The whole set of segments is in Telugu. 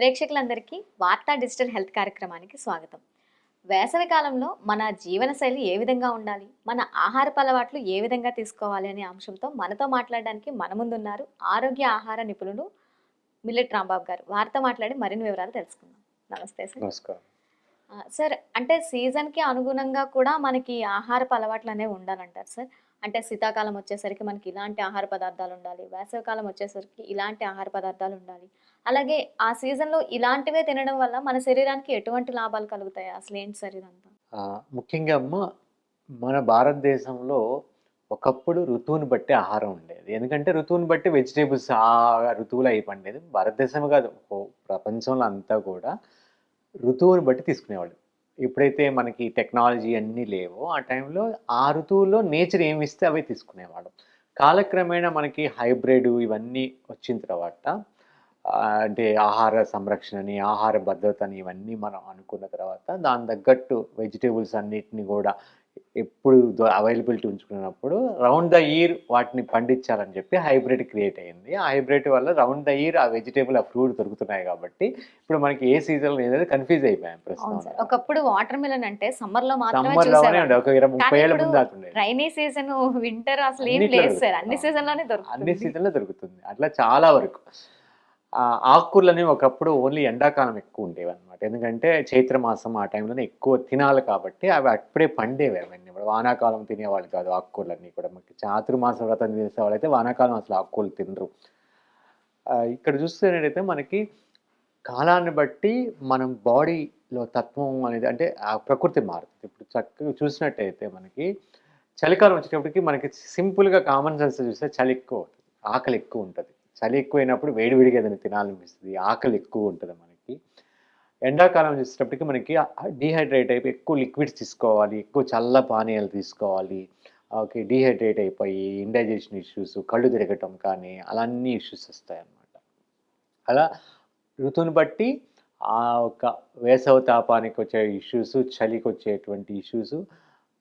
ప్రేక్షకులందరికీ వార్తా డిజిటల్ హెల్త్ కార్యక్రమానికి స్వాగతం. వేసవి కాలంలో మన జీవనశైలి ఏ విధంగా ఉండాలి? మన ఆహారపు అలవాట్లు ఏ విధంగా తీసుకోవాలి అనే అంశంతో మనతో మాట్లాడడానికి మన ముందున్నారు ఆరోగ్య ఆహార నిపుణులు మిల్లెట్ రాంబాబు గారు. వారితో మాట్లాడి మరిన్ని వివరాలు తెలుసుకుందాం. నమస్తే సార్. నమస్కారం. సార్ అంటే సీజన్కి అనుగుణంగా కూడా మనకి ఆహారపు అలవాట్లు అనేవి ఉండాలంటారు సార్. అంటే శీతాకాలం వచ్చేసరికి మనకి ఇలాంటి ఆహార పదార్థాలు ఉండాలి వేసవికాలం వచ్చేసరికి ఇలాంటి ఆహార పదార్థాలు ఉండాలి. అలాగే ఆ సీజన్లో ఇలాంటివే తినడం వల్ల మన శరీరానికి ఎటువంటి లాభాలు కలుగుతాయి అసలు ఏంటి సార్ ఇదంతా ముఖ్యంగా అమ్మ మన భారతదేశంలో ఒకప్పుడు ఋతువుని బట్టి ఆహారం ఉండేది. ఎందుకంటే ఋతువుని బట్టి వెజిటేబుల్స్ ఆ ఋతువులు అయి పండేది. భారతదేశం కాదు ప్రపంచంలో అంతా కూడా ఋతువుని బట్టి తీసుకునేవాళ్ళు. ఎప్పుడైతే మనకి టెక్నాలజీ అన్నీ లేవో ఆ టైంలో ఆ ఋతువులో నేచర్ ఏమి ఇస్తే అవి తీసుకునేవాడు కాలక్రమేణా మనకి హైబ్రిడ్ ఇవన్నీ వచ్చిన తర్వాత అంటే ఆహార సంరక్షణని ఆహార భద్రతని ఇవన్నీ మనం అనుకున్న తర్వాత దాని తగ్గట్టు వెజిటేబుల్స్ అన్నిటిని కూడా ఎప్పుడు అవైలబిలిటీ ఉంచుకున్నప్పుడు రౌండ్ ద ఇయర్ వాటిని పండించాలని చెప్పి హైబ్రిడ్ క్రియేట్ అయింది ఆ హైబ్రిడ్ వల్ల రౌండ్ ద ఇయర్ ఆ వెజిటేబుల్ ఆ ఫ్రూట్ దొరుకుతున్నాయి కాబట్టి ఇప్పుడు మనకి ఏ సీజన్ అనేది కన్ఫ్యూజ్ అయిపోయాం ప్రస్తుతం. ఒకప్పుడు వాటర్ మిలన్ అంటే సమ్మర్లో మాత్రమే సమ్మర్లోనే చూసేవాళ్ళం. ఉండే ఒక ఇరవై ముప్పై ఏళ్ళ ముందు దాకా ఉండేది. రైనీ సీజన్ వింటర్ అసలు ఏం లేదు సార్. దొరుకుతుంది. అన్ని సీజన్లోనే అన్ని దొరుకుతుంది సీజన్లో దొరుకుతుంది. అట్లా చాలా వరకు. ఆ, ఆకుకూరలని ఒకప్పుడు ఓన్లీ ఎండాకాలం ఎక్కువ ఉండేవి ఎందుకంటే చైత్ర మాసం ఆ టైంలోనే ఎక్కువ తినాలి కాబట్టి అవి అప్పుడే పండేవి అవన్నీ. ఇప్పుడు వానాకాలం తినేవాళ్ళు కాదు ఆకుకూరలన్నీ కూడా. మనకి చాతుర్మాస వ్రతం చేసేవాళ్ళు అయితే వానాకాలం అసలు ఆకుకూరలు తినరు. ఇక్కడ చూస్తేనైతే మనకి కాలాన్ని బట్టి మనం బాడీలో తత్వం అనేది అంటే ఆ ప్రకృతి మారుతుంది. ఇప్పుడు చక్కగా చూసినట్టయితే మనకి చలికాలం వచ్చేటప్పటికి మనకి సింపుల్గా కామన్ సెన్స్ చూస్తే చలి ఎక్కువ అవుతుంది. ఆకలి ఎక్కువ ఉంటుంది. చలి ఎక్కువైనప్పుడు వేడివేడిగా ఏదైనా తినాలనిపిస్తుంది. ఆకలి ఎక్కువ ఉంటుంది మనకి. ఎండాకాలం చేసేటప్పటికి మనకి డీహైడ్రేట్ అయిపోయి ఎక్కువ లిక్విడ్స్ తీసుకోవాలి ఎక్కువ చల్ల పానీయాలు తీసుకోవాలి. ఓకే డీహైడ్రేట్ అయిపోయి ఇండైజెషన్ ఇష్యూస్ కళ్ళు తిరగటం కానీ అలా అన్ని ఇష్యూస్ వస్తాయి అన్నమాట అలా ఋతువుని బట్టి ఆ ఒక వేసవ తాపానికి వచ్చే ఇష్యూస్ చలికి వచ్చేటువంటి ఇష్యూస్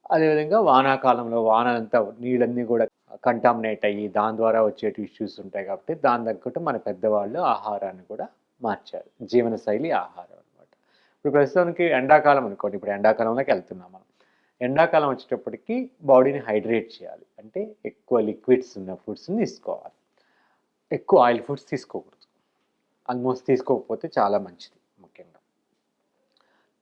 అదేవిధంగా వానాకాలంలో వాన అంతా నీళ్ళన్నీ కూడా కంటామినేట్ అయ్యి దాని ద్వారా వచ్చే ఇష్యూస్ ఉంటాయి కాబట్టి దాని తగ్గట్టు మన పెద్దవాళ్ళు ఆహారాన్ని కూడా మార్చారు. జీవనశైలి ఆహారం. ఇప్పుడు ప్రస్తుతానికి ఎండాకాలం అనుకోండి. ఇప్పుడు ఎండాకాలంలోకి వెళ్తున్నాం మనం. ఎండాకాలం వచ్చేటప్పటికి బాడీని హైడ్రేట్ చేయాలి. అంటే ఎక్కువ లిక్విడ్స్ ఉన్న ఫుడ్స్ని తీసుకోవాలి. ఎక్కువ ఆయిల్ ఫుడ్స్ తీసుకోకూడదు. ఆల్మోస్ట్ తీసుకోకపోతే చాలా మంచిది ముఖ్యంగా.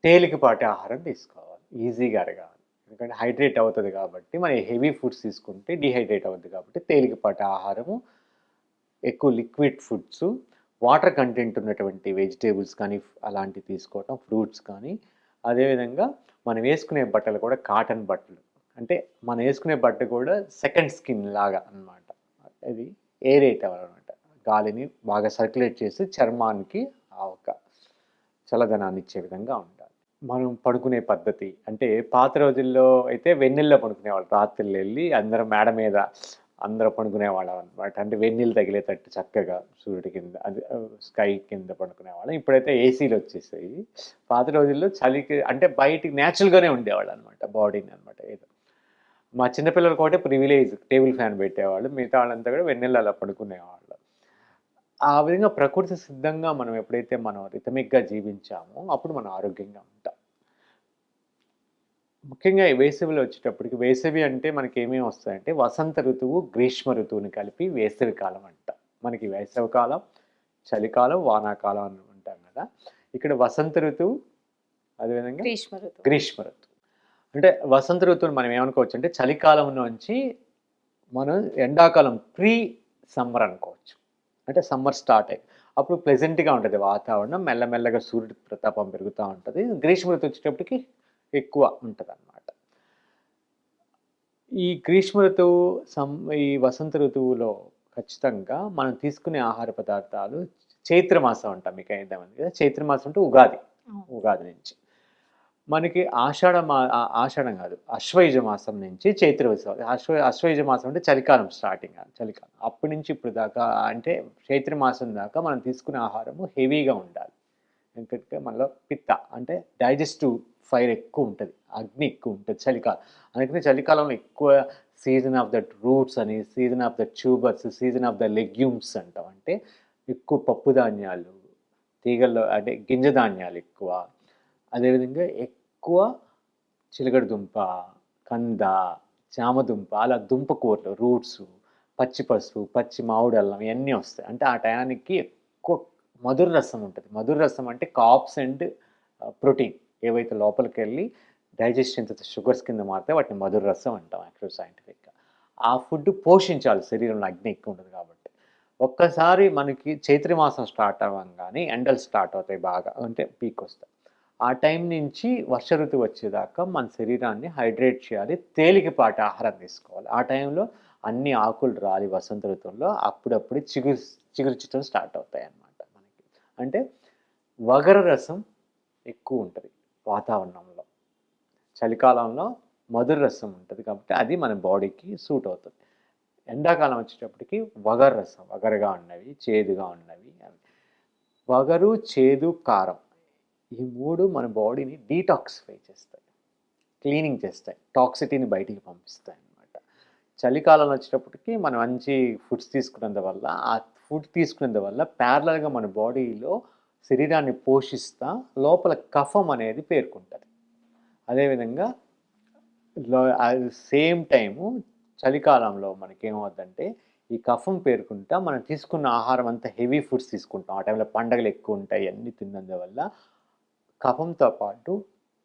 తేలికపాటి ఆహారం తీసుకోవాలి. ఈజీగా అరగాలి ఎందుకంటే హైడ్రేట్ అవుతుంది కాబట్టి మనం హెవీ ఫుడ్స్ తీసుకుంటే డిహైడ్రేట్ అవుతుంది కాబట్టి తేలికపాటి ఆహారము ఎక్కువ లిక్విడ్ ఫుడ్స్ వాటర్ కంటెంట్ ఉన్నటువంటి వెజిటేబుల్స్ కానీ అలాంటివి తీసుకోవటం ఫ్రూట్స్ కానీ అదేవిధంగా మనం వేసుకునే బట్టలు కూడా కాటన్ బట్టలు. అంటే మనం వేసుకునే బట్ట కూడా సెకండ్ స్కిన్ లాగా అన్నమాట. అది ఏరేట్ అవ్వాలన్నమాట. గాలిని బాగా సర్క్యులేట్ చేసి చర్మానికి ఆ ఒక చల్లదనాన్ని ఇచ్చే విధంగా ఉండాలి. మనం పడుకునే పద్ధతి అంటే పాత రోజుల్లో అయితే వెన్నెల్లో పడుకునేవాళ్ళు. రాత్రులు వెళ్ళి అందరం మేడ మీద అందరూ పడుకునేవాళ్ళం అనమాట అంటే వెన్నెలు తగిలేటట్టు చక్కగా సూర్యుడి కింద అది స్కై కింద పడుకునేవాళ్ళం. ఇప్పుడైతే ఏసీలు వచ్చేసాయి. పాత రోజుల్లో చలికి అంటే బయటికి న్యాచురల్గానే ఉండేవాళ్ళు అనమాట బాడీని అనమాట ఏదో. మా చిన్నపిల్లలకు ఒకటే ప్రివిలేజ్ టేబుల్ ఫ్యాన్ పెట్టేవాళ్ళు మిగతా వాళ్ళంతా కూడా వెన్నెళ్ళు అలా పడుకునేవాళ్ళు. ఆ విధంగా ప్రకృతి సిద్ధంగా మనం ఎప్పుడైతే మనం రిథమిక్గా జీవించామో అప్పుడు మనం ఆరోగ్యంగా ఉంటాం. ముఖ్యంగా వేసవిలో వచ్చేటప్పటికి వేసవి అంటే మనకి ఏమేమి వస్తాయంటే వసంత ఋతువు గ్రీష్మ ఋతువుని కలిపి వేసవి కాలం అంట. మనకి వేసవి కాలం చలికాలం వానాకాలం అని ఉంటాం కదా. ఇక్కడ వసంత ఋతువు అదేవిధంగా గ్రీష్మ ఋతువు. గ్రీష్మ ఋతువు. అంటే వసంత ఋతువుని మనం ఏమనుకోవచ్చు అంటే చలికాలం నుంచి మనం ఎండాకాలం ప్రీ సమ్మర్ అనుకోవచ్చు. అంటే సమ్మర్ స్టార్ట్ అయ్యి అప్పుడు ప్లెజెంట్గా ఉంటుంది వాతావరణం మెల్లమెల్లగా సూర్యుడి ప్రతాపం పెరుగుతూ ఉంటుంది. గ్రీష్మ ఋతువు వచ్చేటప్పటికి ఎక్కువ ఉంటుంది అన్నమాట ఈ గ్రీష్మ ఋతువు సం ఈ వసంత ఋతువులో ఖచ్చితంగా మనం తీసుకునే ఆహార పదార్థాలు చైత్రమాసం అంటాం మీకు అయిందామంది కదా చైత్రమాసం అంటే ఉగాది. ఉగాది నుంచి. మనకి ఆషాఢ మా ఆషాఢం కాదు అశ్వయుజ మాసం నుంచి చైత్ర అశ్వ అశ్వయుజ మాసం అంటే చలికాలం స్టార్టింగ్ చలికాలం. అప్పటి నుంచి ఇప్పుడు దాకా అంటే చైత్ర మాసం దాకా మనం తీసుకునే ఆహారము హెవీగా ఉండాలి. ఎందుకంటే మనలో పిత్త. అంటే డైజెస్టివ్ ఫైర్ ఎక్కువ ఉంటుంది. అగ్ని ఎక్కువ ఉంటుంది చలికాలం. అందుకని చలికాలంలో ఎక్కువ సీజన్ ఆఫ్ దట్ రూట్స్ అని season of the tubers season of the legumes అంటాం. అంటే ఎక్కువ పప్పు ధాన్యాలు తీగల్లో అంటే గింజ ధాన్యాలు ఎక్కువ. అదేవిధంగా ఎక్కువ చిలకడ దుంప కంద చామదుంప అలా దుంప కూరలు రూట్స్ పచ్చి పసుపు పచ్చి మామిడి అల్లం ఇవన్నీ వస్తాయి. అంటే ఆ టయానికి ఎక్కువ మధుర రసం ఉంటుంది. మధుర రసం అంటే కాప్స్ అండ్ ప్రోటీన్ ఏవైతే లోపలికి వెళ్ళి డైజెషన్ షుగర్స్ కింద మారితే వాటిని మధుర రసం అంటాం యాక్చువల్ సైంటిఫిక్గా ఆ ఫుడ్ పోషించాలి. శరీరంలో అగ్ని ఎక్కువ ఉంటుంది కాబట్టి. ఒక్కసారి మనకి చైత్రి మాసం స్టార్ట్ అవ్వగానే ఎండలు స్టార్ట్ అవుతాయి బాగా అంటే పీక్ వస్తాయి. ఆ టైం నుంచి వర్ష ఋతువు వచ్చేదాకా మన శరీరాన్ని హైడ్రేట్ చేయాలి. తేలికపాటి ఆహారం తీసుకోవాలి. ఆ టైంలో అన్ని ఆకులు రాలి వసంత ఋతువుల్లో అప్పుడప్పుడు చిగురు చిగురుచడం స్టార్ట్ అవుతాయి అన్నమాట అంటే వగర రసం ఎక్కువ ఉంటుంది వాతావరణంలో. చలికాలంలో మధుర రసం ఉంటుంది కాబట్టి అది మన బాడీకి సూట్ అవుతుంది. ఎండాకాలం వచ్చేటప్పటికి వగర రసం వగరగా ఉన్నవి చేదుగా ఉన్నవి అవి వగరు చేదు కారం ఈ మూడు మన బాడీని డీటాక్సిఫై చేస్తాయి. క్లీనింగ్ చేస్తాయి. టాక్సిటీని బయటికి పంపిస్తాయి అన్నమాట. చలికాలం వచ్చేటప్పటికి మనం మంచి ఫుడ్స్ తీసుకున్నందువల్ల ఆ ఫుడ్ తీసుకున్నందువల్ల ప్యారలల్గా మన బాడీలో శరీరాన్ని పోషిస్తా లోపల కఫం అనేది పేర్కొంటుంది. అదేవిధంగా సేమ్ టైము చలికాలంలో మనకేమవుద్దంటే ఈ కఫం పేరుకుంటా మనం తీసుకున్న ఆహారం అంతా హెవీ ఫుడ్స్ తీసుకుంటాం. ఆ టైంలో పండగలు ఎక్కువ ఉంటాయి అన్నీ తిన్నందువల్ల కఫంతో పాటు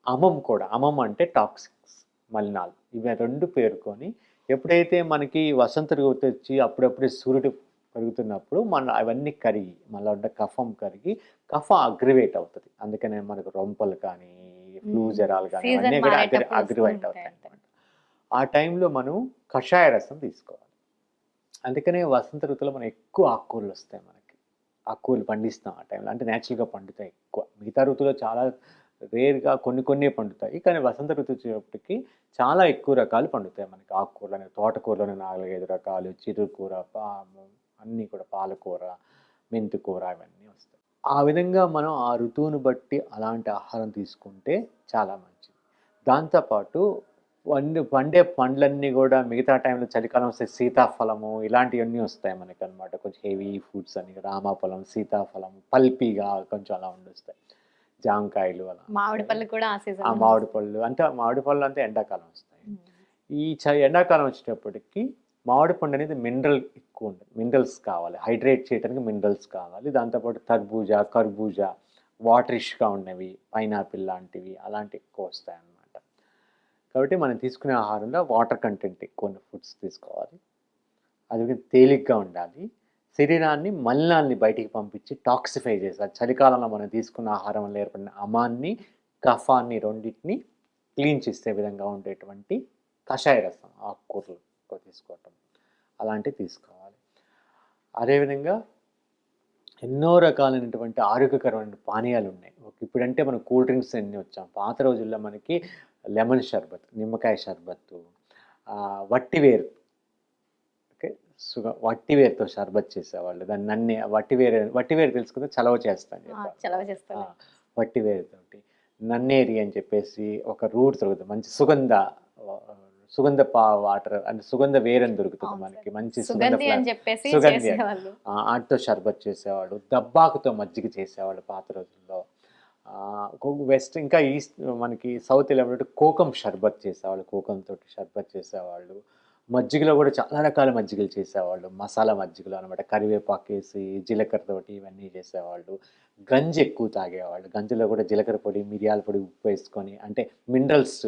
అమం కూడా అమం అంటే టాక్సిక్స్ మలినాలు. ఇవి రెండు పేర్కొని ఎప్పుడైతే మనకి వసంత ఋతువు వచ్చి అప్పుడప్పుడే సూర్యుడు పెరుగుతున్నప్పుడు మన అవన్నీ కరిగి మళ్ళీ ఉండే కఫం కరిగి కఫ అగ్రివేట్ అవుతుంది. అందుకనే మనకు రొంపలు కానీ ఫ్లూ. జ్వరాలు కానీ అవన్నీ కూడా అగ్రివేట్ అవుతాయి ఉంటాయి. అన్నమాట. ఆ టైంలో మనం కషాయ రసం తీసుకోవాలి. అందుకనే వసంత ఋతువులో మనం ఎక్కువ ఆకుకూరలు వస్తాయి మనకి. ఆకుకూరలు పండిస్తాం ఆ టైంలో. అంటే న్యాచురల్గా పండుతాయి ఎక్కువ. మిగతా ఋతువులో చాలా రేర్గా కొన్ని కొన్ని పండుతాయి. కానీ వసంత ఋతువు వచ్చేటప్పటికి చాలా ఎక్కువ రకాలు పండుతాయి మనకి. ఆకుకూరలు తోటకూరలోనే నాలుగైదు రకాలు చిరుకూర పాము అన్నీ కూడా పాలకూర మెంతికూర ఇవన్నీ వస్తాయి. ఆ విధంగా మనం ఆ ఋతువును బట్టి అలాంటి ఆహారం తీసుకుంటే చాలా మంచిది. దాంతోపాటు పండు పండే పండ్లన్నీ కూడా మిగతా టైంలో చలికాలం వస్తే సీతాఫలము ఇలాంటివన్నీ వస్తాయి మనకి అనమాట కొంచెం హెవీ ఫుడ్స్ అని రామాఫలం సీతాఫలం పల్పీగా కొంచెం అలా ఉండొస్తాయి జామకాయలు అలా మామిడి పళ్ళు కూడా మామిడి పళ్ళు అంటే మామిడి పళ్ళు అంతా ఎండాకాలం వస్తాయి. ఈ చ ఎండాకాలం వచ్చేటప్పటికి మామిడి పండు అనేది మినరల్ ఎక్కువ ఉంటుంది. మినరల్స్ కావాలి. హైడ్రేట్ చేయడానికి మినరల్స్ కావాలి. దాంతోపాటు తర్బూజా కర్బూజా వాటరిష్గా ఉన్నవి పైనాపిల్ లాంటివి అలాంటివి ఎక్కువ వస్తాయి అన్నమాట కాబట్టి మనం తీసుకునే ఆహారంలో వాటర్ కంటెంట్ ఎక్కువ ఉన్న ఫుడ్స్ తీసుకోవాలి. అది తేలిగ్గా ఉండాలి. శరీరాన్ని మలినాల్ని బయటికి పంపించి టాక్సిఫై చేస్తారు చలికాలంలో మనం తీసుకున్న ఆహారం వల్ల ఏర్పడిన అమాన్ని కఫాన్ని రెండింటిని క్లీన్ చేసే విధంగా ఉండేటువంటి కషాయ రసం ఆకుకూరలు. ఎక్కువ తీసుకోవటం. అలాంటివి తీసుకోవాలి. అదేవిధంగా ఎన్నో రకాలైనటువంటి ఆరోగ్యకరమైన పానీయాలు ఉన్నాయి ఇప్పుడంటే మనం కూల్ డ్రింక్స్ అన్నీ వచ్చాం. పాత రోజుల్లో మనకి లెమన్ షర్బత్ నిమ్మకాయ షర్బత్తు వట్టివేరు ఓకే? సుగ వట్టివేరుతో షర్బత్ చేసేవాళ్ళు. దాన్ని నన్ను వట్టివేరు వట్టివేరు తెలుసుకుంటే చలవ చేస్తాను వట్టివేరుతోటి నన్నేరి అని చెప్పేసి ఒక రూట్ దొరుకుతుంది మంచి సుగంధ సుగంధ పా వాటర్ అంటే సుగంధ వేరని దొరుకుతుంది మనకి. మంచి సుగంధ సుగంధి అని ఫ్లేవర్ చెప్పేసి సుగంధి అని. చేసేవాళ్ళు ఆ, ఆటితో షర్బత్ చేసేవాడు దబ్బాకుతో మజ్జిగ చేసేవాళ్ళు పాత రోజుల్లో వెస్ట్ ఇంకా ఈస్ట్ మనకి సౌత్ వెళ్ళినప్పుడు కోకం షర్బత్ చేసేవాళ్ళు కోకం తోటి షర్బత్ చేసేవాళ్ళు మజ్జిగలో కూడా చాలా రకాల మజ్జిగలు చేసేవాళ్ళు. మసాలా మజ్జిగలు అనమాట కరివేపాకు వేసి జీలకర్ర తోటి ఇవన్నీ చేసేవాళ్ళు. గంజి ఎక్కువ తాగేవాళ్ళు. గంజిలో కూడా జీలకర్ర పొడి మిరియాల పొడి ఉప్పు వేసుకొని అంటే మినరల్స్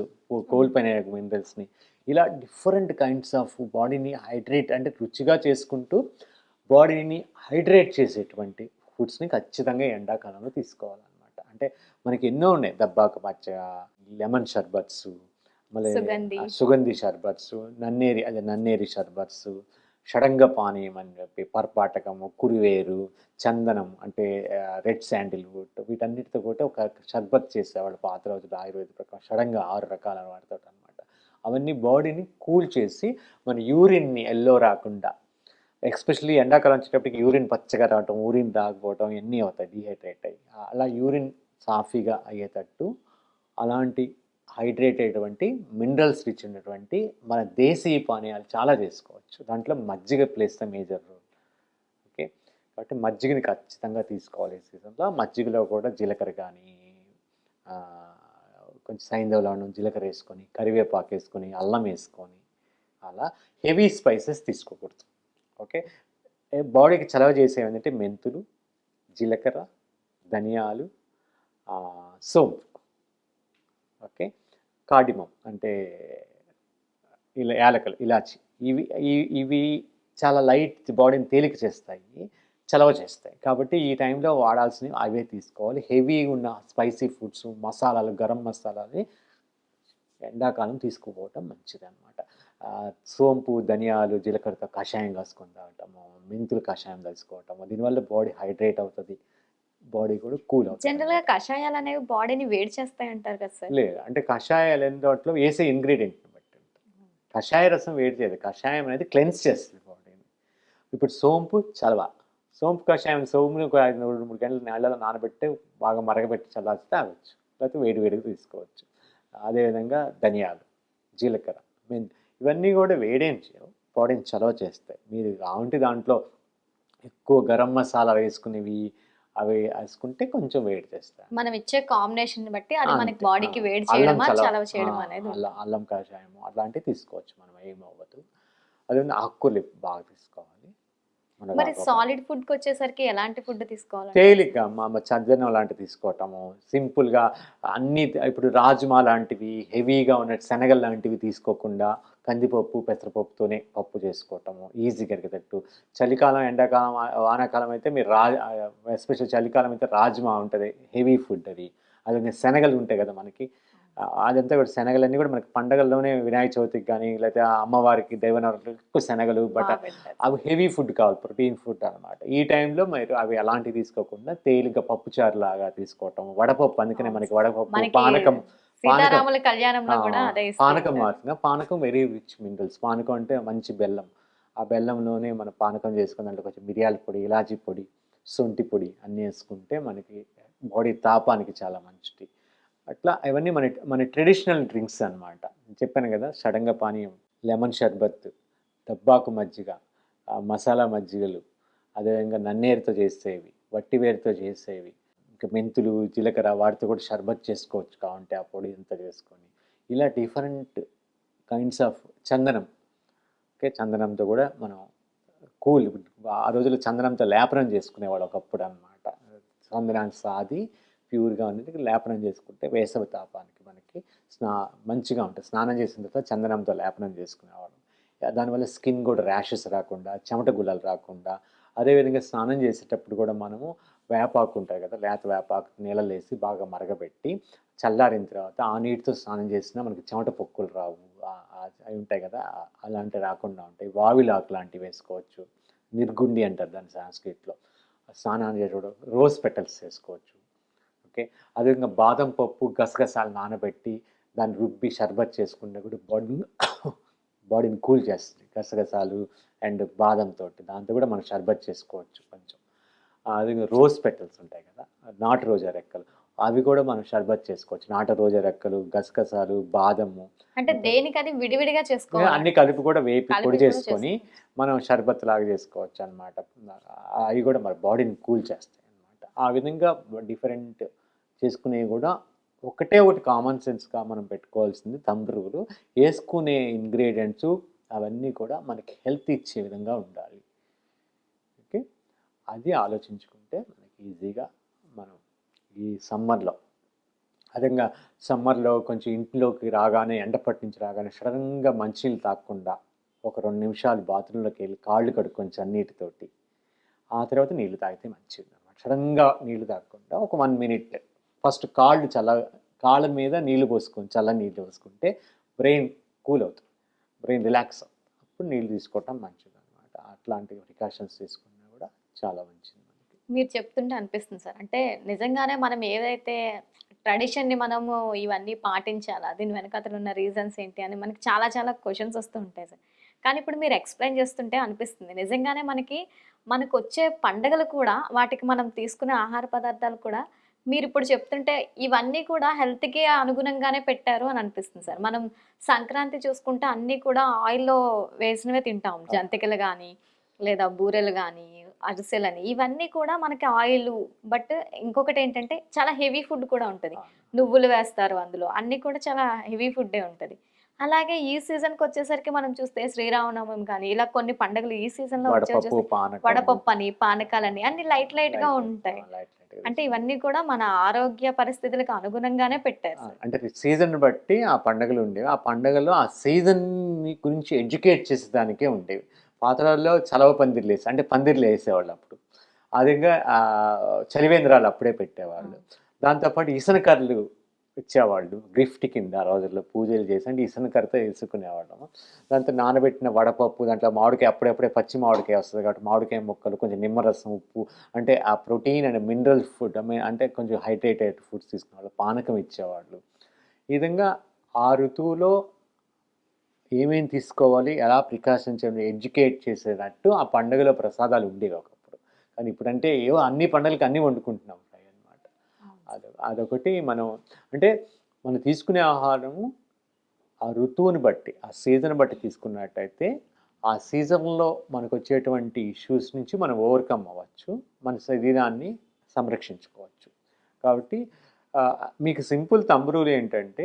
కోల్పోయిన మినరల్స్ని ఇలా డిఫరెంట్ కైండ్స్ ఆఫ్ బాడీని హైడ్రేట్ అంటే రుచిగా చేసుకుంటూ బాడీని హైడ్రేట్ చేసేటువంటి ఫుడ్స్ని ఖచ్చితంగా ఎండాకాలంలో తీసుకోవాలన్నమాట. అంటే మనకి ఎన్నో ఉన్నాయి. దబ్బాక మచ్చ లెమన్ షర్బత్స్ మళ్ళీ సుగంధి. షర్బత్స్ నన్నేరి అదే నన్నేరి షర్బత్స్ షడంగ పానీయం అని చెప్పి పర్పాటకము కురివేరు చందనం అంటే రెడ్ శాండిల్వుడ్ వీటన్నిటితో కూడా ఒక షర్బత్ చేసేవాళ్ళు పాత రోజులు ఆయుర్వేద ప్రకారం. షడంగా ఆరు రకాల వాటితో అనమాట అవన్నీ బాడీని కూల్ చేసి మన యూరిన్ని ఎల్లో రాకుండా ఎస్పెషల్లీ ఎండాకాలం వచ్చేటప్పటికి యూరిన్ పచ్చగా రావటం యూరిన్ రాకపోవటం ఇవన్నీ అవుతాయి డిహైడ్రేట్ అయ్యి. అలా యూరిన్ సాఫీగా అయ్యేటట్టు అలాంటి హైడ్రేట్ అయ్యేటువంటి మినరల్స్ రిచ్ ఉన్నటువంటి మన దేశీయ పానీయాలు చాలా చేసుకోవచ్చు. దాంట్లో మజ్జిగ plays the major role okay కాబట్టి మజ్జిగని ఖచ్చితంగా తీసుకోవాలి ఈ సీజన్లో మజ్జిగలో కూడా జీలకర్ర కానీ కొంచెం సైంధవలను జీలకర్ర వేసుకొని కరివేపాకు వేసుకొని అల్లం వేసుకొని అలా హెవీ స్పైసెస్ తీసుకోకూడదు. ఓకే బాడీకి చలవ చేసేవి ఏంటంటే మెంతులు జీలకర్ర ధనియాలు సోంపు. ఓకే కాడిమం అంటే ఇలా యాలకలు ఇలాచి. ఇవి ఇవి- ఇవి చాలా లైట్ బాడీని తేలిక చేస్తాయి చలవ చేస్తాయి. కాబట్టి ఈ టైంలో వాడాల్సినవి అవే తీసుకోవాలి. హెవీ ఉన్న స్పైసీ ఫుడ్స్ మసాలాలు గరం మసాలాలు ఎండాకాలం తీసుకుపోవటం మంచిది అనమాట సోంపు ధనియాలు జీలకర్రతో కషాయం కాసుకొని తాగటము మెంతులు కషాయం తీసుకోవటము దీనివల్ల బాడీ హైడ్రేట్ అవుతుంది. బాడీ కూడా కూల్ అవుతుంది. జనరల్గా కషాయాలు అనేవి బాడీని వేడి చేస్తాయి అంటారు కదా సార్. లేదు అంటే కషాయాలు ఎన్ని దాంట్లో వేసే ఇంగ్రీడియంట్ని బట్టి కషాయ రసం వేడి చేయదు. కషాయం అనేది క్లెన్స్ చేస్తుంది బాడీని ఇప్పుడు సోంపు చలవ. సోంపు కషాయం సోంపుని ఒక ఐదు రెండు మూడు గంటలు నీళ్ళలో నానబెట్టి బాగా మరగబెట్టి చల్లార్చి తాగొచ్చు. లేకపోతే వేడి వేడిగా తీసుకోవచ్చు. అదేవిధంగా ధనియాలు జీలకర్ర మెన్ ఇవన్నీ కూడా వేడేం చేయవు. బాడీని చలవ చేస్తాయి. మీరు కావంటి దాంట్లో ఎక్కువ గరం మసాలా వేసుకునేవి అవి వేసుకుంటే కొంచెం వేడి చేస్తాయి మనం ఇచ్చే కాంబినేషన్ బట్టి అది మనకి. బాడీకి వేడి చేయడమా చలవ. చేయడం అనేది అల్లం అల్లం కషాయము అట్లాంటివి తీసుకోవచ్చు మనం ఏమవ్వదు అదే ఆకుకూరలు బాగా తీసుకోవాలి. మరి సాలిడ్ ఫుడ్కి వచ్చేసరికి ఎలాంటి ఫుడ్ తీసుకోవాలి తేలిక మా చద్దనం లాంటివి తీసుకోవటము సింపుల్గా అన్ని ఇప్పుడు రాజ్మా లాంటివి హెవీగా ఉన్న శనగలు లాంటివి తీసుకోకుండా కందిపప్పు పెసరపప్పుతోనే పప్పు చేసుకోవటము ఈజీగా అరిగేటట్టు చలికాలం ఎండాకాలం వానాకాలం అయితే మీరు రా ఎస్పెషల్ చలికాలం అయితే రాజ్మా ఉంటుంది హెవీ ఫుడ్ అది. అది శనగలు ఉంటాయి కదా మనకి. అదంతా కూడా శనగలన్నీ కూడా మనకి పండగల్లోనే వినాయక చవితికి కానీ లేకపోతే అమ్మవారికి దైవనవరాలకు ఎక్కువ శనగలు బట్ అవి హెవీ ఫుడ్ కావాలి ప్రోటీన్ ఫుడ్ అన్నమాట. ఈ టైంలో మీరు అవి అలాంటివి తీసుకోకుండా తేలిక పప్పుచారు లాగా తీసుకోవటం వడపప్పు అందుకనే మనకి వడపప్పు పానకం సీతారాముల కళ్యాణంలో కూడా అదే పానకం మారుతుంది పానకం వెరీ రిచ్ మినరల్స్ పానకం అంటే మంచి బెల్లం. ఆ బెల్లంలోనే మన పానకం చేసుకుని దాంట్లో కొంచెం మిరియాల పొడి ఇలాచీ పొడి శొంఠి పొడి అన్నీ వేసుకుంటే మనకి బాడీ తాపానికి చాలా మంచిది. అట్లా అవన్నీ మన మన ట్రెడిషనల్ డ్రింక్స్ అన్నమాట. చెప్పాను కదా షడంగ పానీయం లెమన్ షర్బత్ దబ్బాకు మజ్జిగ మసాలా మజ్జిగలు అదేవిధంగా నన్నేరుతో చేసేవి వట్టివేరుతో చేసేవి ఇంకా మెంతులు జీలకర్ర వాటితో కూడా షర్బత్ చేసుకోవచ్చు కావంటే ఆ పొడి అంతా చేసుకొని. ఇలా డిఫరెంట్ కైండ్స్ ఆఫ్ చందనం. ఓకే చందనంతో కూడా మనం కూల్ ఆ రోజుల్లో చందనంతో లేపనం చేసుకునేవాడు ఒకప్పుడు అనమాట చందనాన్ని సాది ప్యూర్గా ఉండేది లేపనం చేసుకుంటే వేసవి తాపానికి మనకి స్నా మంచిగా ఉంటుంది. స్నానం చేసిన తర్వాత చందనంతో లేపనం చేసుకునేవాడు దానివల్ల స్కిన్ కూడా ర్యాషెస్ రాకుండా చెమట గుల్లలు రాకుండా అదేవిధంగా స్నానం చేసేటప్పుడు కూడా మనము వేపాకు ఉంటుంది కదా లేత వేపాకు నీళ్ళలేసి బాగా మరగబెట్టి చల్లారిన తర్వాత ఆ నీటితో స్నానం చేసినా మనకి చెమట పొక్కులు రావు. అవి ఉంటాయి కదా అలాంటివి రాకుండా ఉంటాయి. వావిలాకు లాంటివి వేసుకోవచ్చు. నిర్గుండి అంటారు దాని సాంస్క్రిట్లో. స్నానాన్ని చేసేటప్పుడు రోజ్ పెటల్స్ వేసుకోవచ్చు. ఓకే? అదేవిధంగా బాదం పప్పు గసగసాలు నానబెట్టి దాన్ని రుబ్బి షర్బత్ చేసుకుంటే కూడా బాడీని బాడీని కూల్ చేస్తుంది. గసగసాలు అండ్ బాదంతో దాంతో కూడా మనం షర్బత్ చేసుకోవచ్చు కొంచెం. అదేవిధంగా రోజ్ పెటల్స్ ఉంటాయి కదా నాటు రోజా రెక్కలు. అవి కూడా మనం షర్బత్ చేసుకోవచ్చు. నాటు రోజా రెక్కలు గసగసాలు బాదము అంటే దేనికి అది విడివిడిగా అన్ని చేసుకోవాలి కలిపి కూడా వేపి పొడి చేసుకొని మనం షర్బత్ లాగా చేసుకోవచ్చు అనమాట అవి కూడా మన బాడీని కూల్ చేస్తాయి అనమాట ఆ విధంగా డిఫరెంట్ చేసుకునేవి కూడా ఒకటే ఒకటి కామన్ సెన్స్గా మనం పెట్టుకోవాల్సింది తండ్రువులు వేసుకునే ఇంగ్రీడియంట్స్ అవన్నీ కూడా మనకి హెల్త్ ఇచ్చే విధంగా ఉండాలి. అది ఆలోచించుకుంటే మనకి ఈజీగా మనం ఈ సమ్మర్లో అదేవిధంగా సమ్మర్లో కొంచెం ఇంట్లోకి రాగానే ఎండ పట్టించి రాగానే సడన్గా మంచినీళ్ళు తాకుండా ఒక రెండు నిమిషాలు బాత్రూంలోకి వెళ్ళి కాళ్ళు కడుక్కొని చన్నీటితోటి ఆ తర్వాత నీళ్ళు తాగితే మంచిది అనమాట సడన్గా నీళ్ళు తాగకుండా ఒక వన్ మినిట్ ఫస్ట్ కాళ్ళు చల్ల కాళ్ళ మీద నీళ్ళు పోసుకొని చల్ల నీళ్ళు పోసుకుంటే బ్రెయిన్ కూల్ అవుతుంది బ్రెయిన్ రిలాక్స్ అవుతుంది. అప్పుడు నీళ్ళు తీసుకోవటం మంచిది అనమాట అట్లాంటి ప్రికాషన్స్ తీసుకుంటాం చాలా మంచిది మీరు చెప్తుంటే అనిపిస్తుంది సార్. అంటే నిజంగానే మనం ఏదైతే ట్రెడిషన్ని మనము ఇవన్నీ పాటించాలా దీని వెనకాతలు ఉన్న రీజన్స్ ఏంటి అని మనకి చాలా చాలా క్వశ్చన్స్ వస్తూ ఉంటాయి సార్. కానీ ఇప్పుడు మీరు ఎక్స్ప్లెయిన్ చేస్తుంటే అనిపిస్తుంది. నిజంగానే మనకి మనకు వచ్చే పండగలు కూడా వాటికి మనం తీసుకునే ఆహార పదార్థాలు కూడా మీరు ఇప్పుడు చెప్తుంటే ఇవన్నీ కూడా హెల్త్కి అనుగుణంగానే పెట్టారు అని అనిపిస్తుంది సార్. మనం సంక్రాంతి చూసుకుంటే అన్నీ కూడా ఆయిల్లో వేసినవే తింటాం. జంతికలు కానీ లేదా బూరెలు కానీ అరిసెలని ఇవన్నీ కూడా మనకి ఆయిల్ బట్ ఇంకొకటి ఏంటంటే చాలా హెవీ ఫుడ్ కూడా ఉంటుంది. నువ్వులు వేస్తారు అందులో అన్ని కూడా చాలా హెవీ ఫుడ్డే ఉంటుంది. అలాగే ఈ సీజన్కి వచ్చేసరికి మనం చూస్తే శ్రీరామనవమి కానీ ఇలా కొన్ని పండుగలు ఈ సీజన్లో వచ్చే వడపప్పు అని పానకాలని అన్ని లైట్ లైట్గా ఉంటాయి. అంటే ఇవన్నీ కూడా మన ఆరోగ్య పరిస్థితులకు అనుగుణంగానే పెట్టారు. అంటే సీజన్ బట్టి ఆ పండుగలు ఉండేవి. ఆ పండుగలో ఆ సీజన్ గురించి ఎడ్యుకేట్ చేసేదానికే ఉండేవి. పాతరాల్లో చలవ పందిర్లు వేసి అంటే పందిర్లు వేసేవాళ్ళు అప్పుడు. అదేగా చలివేంద్రాలు అప్పుడే పెట్టేవాళ్ళు. దాంతోపాటు ఇసనకర్రలు ఇచ్చేవాళ్ళు గిఫ్ట్ కింద ఆ రోజుల్లో పూజలు చేసి అంటే ఇసనకర్రతో వేసుకునేవాళ్ళము దాంతో నానబెట్టిన వడపప్పు దాంట్లో మామిడికాయ అప్పుడప్పుడే పచ్చి మామిడికాయ వస్తుంది కాబట్టి మామిడికాయ ముక్కలు కొంచెం నిమ్మరసం ఉప్పు అంటే ఆ ప్రోటీన్ అండ్ మినరల్ ఫుడ్ అంటే కొంచెం హైడ్రేటెడ్ ఫుడ్స్ తీసుకునేవాళ్ళు పానకం ఇచ్చేవాళ్ళు. ఈ విధంగా ఆ ఋతువులో ఏమేమి తీసుకోవాలి ఎలా ప్రికాషన్స్ ఎడ్యుకేట్ చేసేటట్టు ఆ పండుగలో ప్రసాదాలు ఉండేవి ఒకప్పుడు. కానీ ఇప్పుడంటే ఏవో అన్ని పండుగలకి అన్నీ వండుకుంటున్నాం అనమాట అది అదొకటి మనం అంటే మనం తీసుకునే ఆహారము ఆ ఋతువుని బట్టి ఆ సీజన్ బట్టి తీసుకున్నట్టయితే ఆ సీజన్లో మనకు వచ్చేటువంటి ఇష్యూస్ నుంచి మనం ఓవర్కమ్ అవ్వచ్చు మన శరీరాన్ని సంరక్షించుకోవచ్చు. కాబట్టి మీకు సింపుల్ తంబురులు ఏంటంటే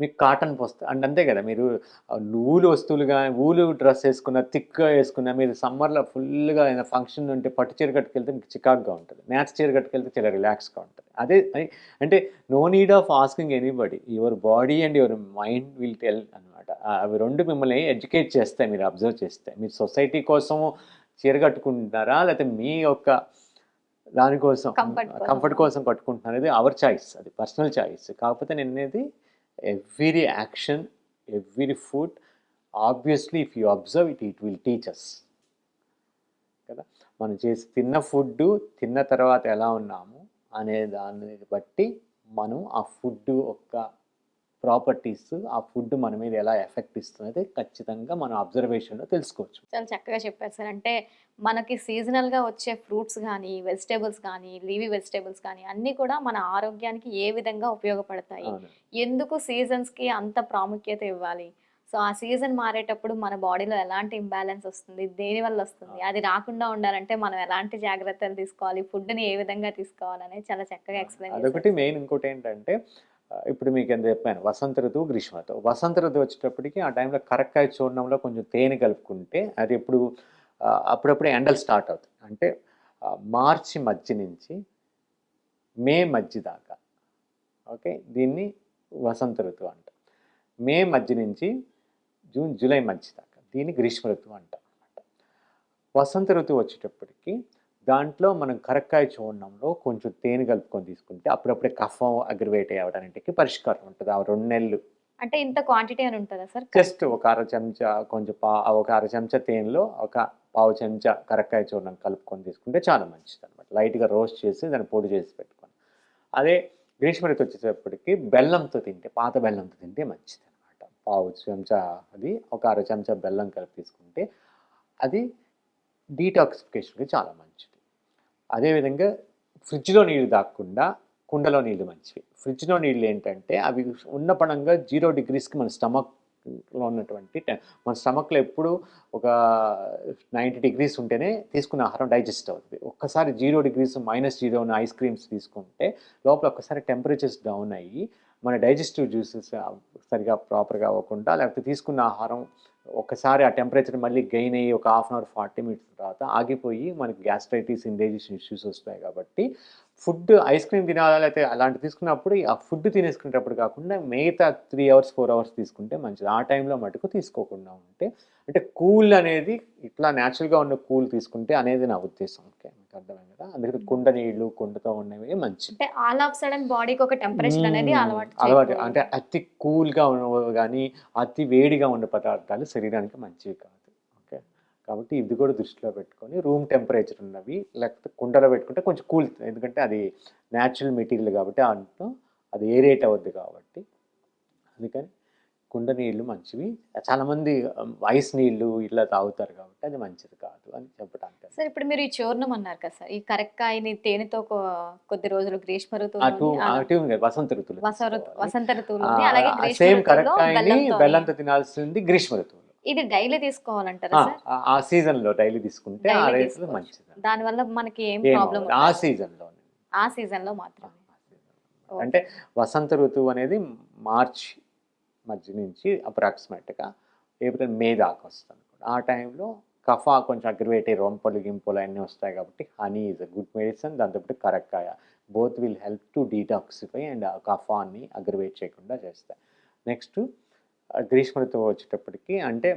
మీకు కాటన్ వస్తు అంటే అంతే కదా మీరు ఆ, నూలు వస్తువులుగా ఊలు డ్రెస్ వేసుకున్న థిక్గా వేసుకున్న మీరు సమ్మర్లో ఫుల్గా ఏదైనా ఫంక్షన్ ఉంటే పట్టు చీర కట్టుకెళ్తే మీకు చికాక్గా ఉంటుంది. మ్యాచ్ చీర కట్టుకెళ్తే చాలా రిలాక్స్గా ఉంటుంది. అదే అంటే no need of asking anybody. Your body and your mind will tell అనమాట అవి రెండు మిమ్మల్ని ఎడ్యుకేట్ చేస్తాయి మీరు అబ్జర్వ్ చేస్తే మీరు సొసైటీ కోసం చీర కట్టుకుంటున్నారా? లేకపోతే మీ యొక్క దానికోసం. కంఫర్ట్ కోసం. కట్టుకుంటున్నారు? అనేది అవర్ చాయిస్ అది పర్సనల్ చాయిస్. కాకపోతే నేను అనేది every action every food obviously if you observe it it will teachers కదా? మనం చేసి తిన్న ఫుడ్ తిన్న తర్వాత ఎలా ఉన్నాము అనే దాన్ని బట్టి మనం ఆ ఫుడ్ ఒక ప్రాపర్టీస్ ఆ ఫుడ్ మన మీద ఎలా ఎఫెక్ట్ ఇస్తున్నది ఖచ్చితంగా మనం అబ్జర్వేషన్లో తెలుసుకోవచ్చు. చాలా చక్కగా చెప్పారు సార్. అంటే మనకి సీజనల్గా వచ్చే ఫ్రూట్స్ కానీ వెజిటేబుల్స్ కానీ లీవీ వెజిటేబుల్స్ కానీ అన్నీ కూడా మన ఆరోగ్యానికి ఏ విధంగా ఉపయోగపడతాయి? ఎందుకు సీజన్స్కి అంత ప్రాముఖ్యత ఇవ్వాలి? సో ఆ సీజన్ మారేటప్పుడు మన బాడీలో ఎలాంటి ఇంబ్యాలెన్స్ వస్తుంది? దేని వల్ల వస్తుంది? అది రాకుండా ఉండాలంటే మనం ఎలాంటి జాగ్రత్తలు తీసుకోవాలి? ఫుడ్ని ఏ విధంగా తీసుకోవాలనేది చాలా చక్కగా ఎక్స్ప్లెయిన్ అదొకటి మెయిన్ ఇంకోటి ఏంటంటే ఇప్పుడు మీకు ఎంత చెప్పాను వసంత ఋతువు గ్రీష్మ ఋతువు. వసంత ఋతువు వచ్చేటప్పటికి ఆ టైంలో కరక్కాయ చూర్ణంలో కొంచెం తేనె కలుపుకుంటే అది ఎప్పుడు అప్పుడప్పుడు ఎండలు స్టార్ట్ అవుతాయి. అంటే మార్చి మధ్య నుంచి మే మధ్య దాకా ఓకే దీన్ని వసంత ఋతువు అంట మే మధ్య నుంచి జూన్ జూలై మధ్య దాకా దీన్ని గ్రీష్మ ఋతువు అంట అనమాట వసంత ఋతువు వచ్చేటప్పటికి దాంట్లో మనం కరక్కాయ చూర్ణంలో కొంచెం తేనె కలుపుకొని తీసుకుంటే అప్పుడప్పుడే కఫం అగ్రివేట్ అవ్వడానికి పరిష్కారం ఉంటుంది. ఆ రెండు నెలలు. అంటే ఇంత క్వాంటిటీ అని ఉంటుందా సార్? జస్ట్ ఒక అర చెంచా కొంచెం పా ఒక అర చెంచా తేనెలో ఒక పావు చెంచా కరక్కాయ చూర్ణం కలుపుకొని తీసుకుంటే చాలా మంచిది అనమాట లైట్గా రోస్ట్ చేసి దాన్ని పొడి చేసి పెట్టుకొని అదే గ్రీష్మ ఋతు వచ్చేటప్పటికి బెల్లంతో తింటే పాత బెల్లంతో తింటే మంచిది అనమాట పావు చెంచా అది ఒక అర చెంచా బెల్లం కలిపి తీసుకుంటే అది డీటాక్సిఫికేషన్కి చాలా మంచిది. అదేవిధంగా ఫ్రిడ్జ్లో నీళ్ళు దాక్కుండా కుండలో నీళ్ళు మంచివి. ఫ్రిడ్జ్లో నీళ్ళు ఏంటంటే అవి ఉన్న పడంగా జీరో డిగ్రీస్కి మన స్టమక్లో ఉన్నటువంటి మన స్టమక్లో ఎప్పుడు ఒక నైంటీ డిగ్రీస్ ఉంటేనే తీసుకున్న ఆహారం డైజెస్ట్ అవుతుంది ఒక్కసారి జీరో డిగ్రీస్ మైనస్ జీరో ఉన్న ఐస్ క్రీమ్స్ తీసుకుంటే లోపల ఒక్కసారి టెంపరేచర్స్ డౌన్ అయ్యి మన డైజెస్టివ్ జ్యూసెస్ సరిగా ప్రాపర్గా అవ్వకుండా లేకపోతే తీసుకున్న ఆహారం ఒకసారి ఆ టెంపరేచర్ మళ్ళీ గెయిన్ అయ్యి ఒక half an hour forty minutes తర్వాత ఆగిపోయి మనకి గ్యాస్ట్రైటిస్ ఇండైజెషన్ ఇష్యూస్ వస్తాయి కాబట్టి ఫుడ్ ఐస్ క్రీమ్ తినాలా లేకపోతే అలాంటి తీసుకున్నప్పుడు ఆ ఫుడ్ తినేసుకునేటప్పుడు కాకుండా మిగతా త్రీ అవర్స్ ఫోర్ అవర్స్ తీసుకుంటే మంచిది. ఆ టైంలో మటుకు తీసుకోకుండా ఉంటే అంటే కూల్ అనేది ఇట్లా న్యాచురల్గా ఉన్న కూల్ తీసుకుంటే అనేది నా ఉద్దేశం. ఓకే. అర్థమైంది కదా? అందుకే కుండ నీళ్ళు కుండతో ఉన్నవి మంచిది అంటే ఆల్ ఆఫ్ సడన్ బాడీకి ఒక టెంపరేచర్ అనేది. అలవాటు అలవాటు. అంటే అతి కూల్గా ఉన్నవి కానీ అతి వేడిగా ఉన్న పదార్థాలు శరీరానికి మంచివి కాదు. ఓకే? కాబట్టి ఇది కూడా దృష్టిలో పెట్టుకొని రూమ్ టెంపరేచర్ ఉన్నవి లేకపోతే కుండలో పెట్టుకుంటే కొంచెం కూల్ ఎందుకంటే అది న్యాచురల్ మెటీరియల్ కాబట్టి అంటూ అది ఏరేట్ అవుద్ది కాబట్టి. అందుకని కుండ నీళ్ళు మంచివి. చాలామంది ఐస్ నీళ్ళు ఇట్లా తాగుతారు కాబట్టి అది మంచిది కాదు అని చెప్పడానికి సార్ ఇప్పుడు మీరు ఈ చూర్ణం అన్నారు కదా సార్ ఈ కరెక్కాయని తేనెతో కొద్ది రోజులు గ్రీష్మ ఉంది, వసంత ఋతువులు. వసంత గ్రీష్మ సేమ్ ఋతువులో కరెక్ట్ బెల్లంతో తినాల్సింది గ్రీష్మ ఋతువులో. ఇది డైలీ తీసుకోవాలంటారా సార్? ఆ- సీజన్లో డైలీ తీసుకుంటే ఆ తీసుకోవచ్చు. మంచిది. దాని వల్ల మనకి ఏం ప్రాబ్లం. ఆ సీజన్లో ఆ సీజన్లో మాత్రమే అంటే వసంత ఋతువు అనేది మార్చ్ మధ్య నుంచి అప్రాక్సిమేట్గా ఏప్రిల్ మే దాకా వస్తుంది. ఆ టైంలో కఫా కొంచెం అగ్రివేట్ రొంపలు గింపలు అన్నీ వస్తాయి కాబట్టి honey is a good medicine దాంతోపాటు కరక్కాయ. Both will help to detoxify and ఆ కఫాన్ని అగ్రివేట్ చేయకుండా చేస్తాయి. నెక్స్ట్ uh, గ్రీష్మ ఋతువు వచ్చేటప్పటికి అంటే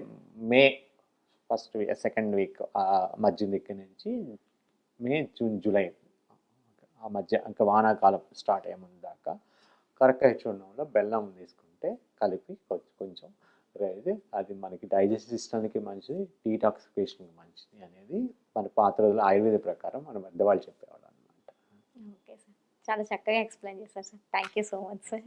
May first week second week మధ్య దగ్గర నుంచి మే జూన్ జూలై ఆ మధ్య ఇంకా వానాకాలం స్టార్ట్ అయ్యే ముందు దాకా కరక్కాయ చూడడంలో బెల్లం తీసుకుంటాం. కలిపి కొంచెం కొంచెం. ఇది అది మనకి డైజెస్ట్ సిస్టమ్కి మంచిది డీటాక్సిఫికేషన్కి మంచిది అనేది మన పాత రోజులు ఆయుర్వేద ప్రకారం మన పెద్దవాళ్ళు చెప్పేవాళ్ళు అనమాట ఓకే సార్. చాలా చక్కగా ఎక్స్ప్లెయిన్ చేశారు sir. Thank you so much sir.